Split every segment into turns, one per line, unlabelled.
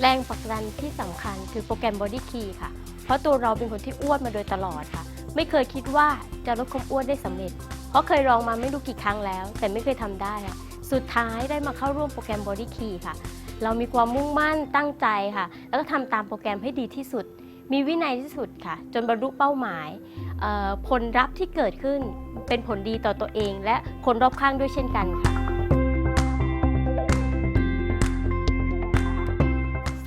แรงผลักดันที่สำคัญคือโปรแกรม Body Key ค่ะ เพราะตัวเราเป็นคนที่อ้วนมาโดยตลอดค่ะ ไม่เคยคิดว่าจะลดความอ้วนได้สำเร็จ เพราะเคยลองมาไม่รู้กี่ครั้งแล้ว แต่ไม่เคยทำได้ค่ะสุดท้ายได้มาเข้าร่วมโปรแกรม Body Key ค่ะ เรามีความมุ่งมั่นตั้งใจค่ะ แล้วก็ทำตามโปรแกรมให้ดีที่สุด มีวินัยที่สุดค่ะ จนบรรลุเป้าหมายผลลัพธ์ที่เกิดขึ้นเป็นผลดีต่อตัวเอง และคนรอบข้างด้วยเช่นกันค่ะ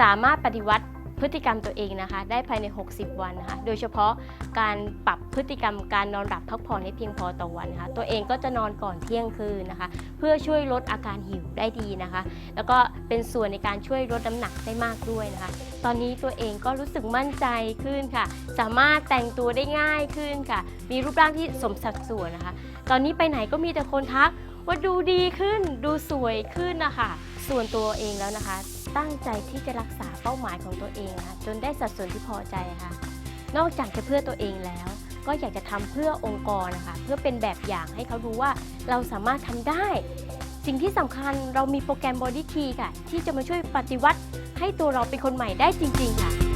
สามารถปฏิวัติพฤติกรรมตัวเองนะคะ ได้ภายใน 60 วันนะคะ โดยเฉพาะการปรับพฤติกรรมการนอนหลับพักผ่อนให้เพียงพอต่อวันนะคะ ตัวเองก็จะนอนก่อนเที่ยงคืนนะคะ เพื่อช่วยลดอาการหิวได้ดีนะคะ แล้วก็เป็นส่วนในการช่วยลดน้ำหนักได้มากด้วยนะคะ ตอนนี้ตัวเองก็รู้สึกมั่นใจขึ้นค่ะ สามารถแต่งตัวได้ง่ายขึ้นค่ะ มีรูปร่างที่สมสัดส่วนนะคะ ตอนนี้ไปไหนก็มีแต่คนทักว่าดูดีขึ้น ดูสวยขึ้นนะคะ ส่วนตัวเองแล้วนะคะ ตั้งใจที่จะรักษาเป้าหมายของตัวเองค่ะจนได้สัดส่วนที่พอใจค่ะ นอกจากจะเพื่อตัวเองแล้ว ก็อยากจะทำเพื่อองค์กรนะคะเพื่อเป็นแบบอย่างให้เขาดูว่าเราสามารถทำได้ สิ่งที่สำคัญเรามีโปรแกรมบอดี้คีค่ะ ที่จะมาช่วยปฏิวัติให้ตัวเราเป็นคนใหม่ได้จริง ๆ ค่ะ